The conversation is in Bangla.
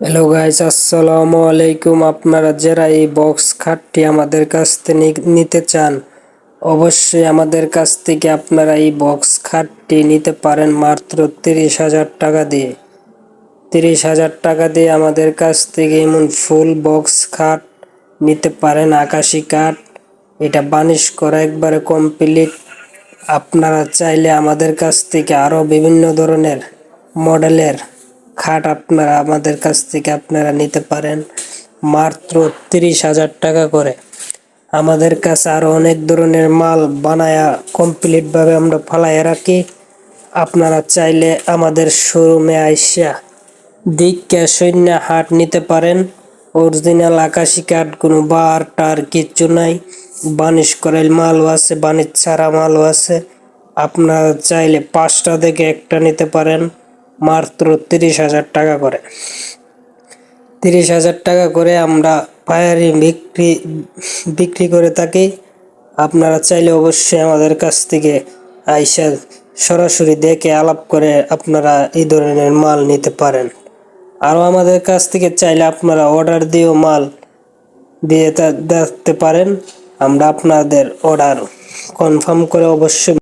হ্যালো গাইস আসসালামু আলাইকুম আপনারা যারা এই বক্স খাটটি আমাদের কাছ থেকে নিতে চান, অবশ্যই আমাদের কাছ থেকে আপনারা এই বক্স খাটটি নিতে পারেন মাত্র তিরিশ হাজার টাকা দিয়ে। তিরিশ হাজার টাকা দিয়ে আমাদের কাছ থেকে এমন ফুল বক্স খাট নিতে পারেন, আকাশি কাঠ এটা বানিশ করা একবারে কমপ্লিট আপনারা চাইলে আমাদের কাছ থেকে আরও বিভিন্ন ধরনের মডেলের খাট আপনারা, আমাদের কাছ থেকে আপনারা নিতে পারেন মাত্র তিরিশ হাজার টাকা করে। আমাদের কাছে আরও অনেক ধরনের মাল বানায়া কমপ্লিটভাবে আমরা ফালাইয়া রাখি। আপনারা চাইলে আমাদের শোরুমে আইসা দিককে সৈন্য হাট নিতে পারেন। অরিজিনাল আকাশি কাঠ, কোনো বার টার কিচ্ছু নাই। বানিশ করাইল মালও আছে, বানিশ ছাড়া মালও আছে। আপনারা চাইলে পাঁচটা থেকে একটা নিতে পারেন। মাত্র তিরিশ হাজার টাকা করে। তিরিশ হাজার টাকা করে আমরা পায়ারি বিক্রি বিক্রি করে থাকি। আপনারা চাইলে অবশ্যই আমাদের কাছ থেকে আইসা সরাসরি দেখে আলাপ করে আপনারা এই ধরনের মাল নিতে পারেন। আরও আমাদের কাছ থেকে চাইলে আপনারা অর্ডার দিয়েও মাল দিয়ে দেখতে পারেন। আমরা আপনাদের অর্ডার কনফার্ম করে অবশ্যই